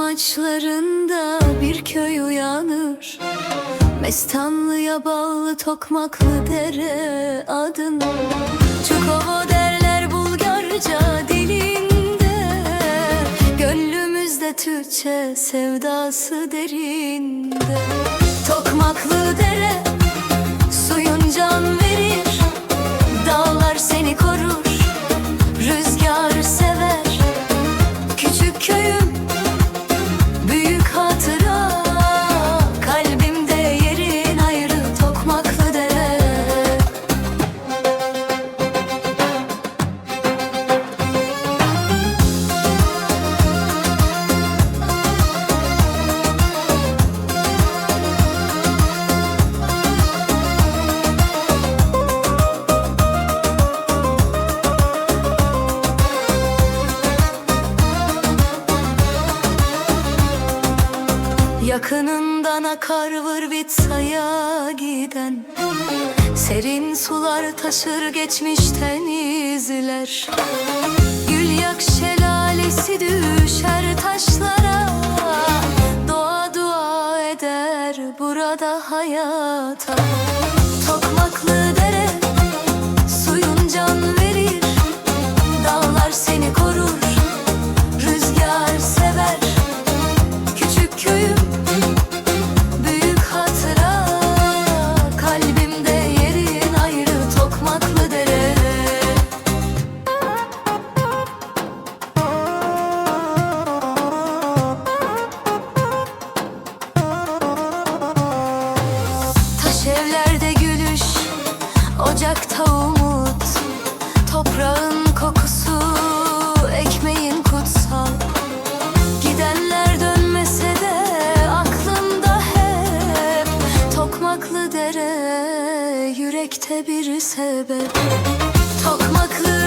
yamaçlarında bir köy uyanır. Mestanlıya bağlı tokmaklı dere adın. Çukova derler Bulgarca dilinde. Gönlümüzde Türkçe sevdası derinde. Tokmaklı dere Yakınından akar Vırvitsa'ya giden. Serin sular taşır geçmişten izler. Gül yak şelalesi düşer taşlara. Doğa dua eder burada hayata. Tokmaklı Ocakta umut Toprağın kokusu Ekmeğin kutsal Gidenler dönmese de aklımda hep Tokmaklı dere yürekte bir sebep. Tokmaklı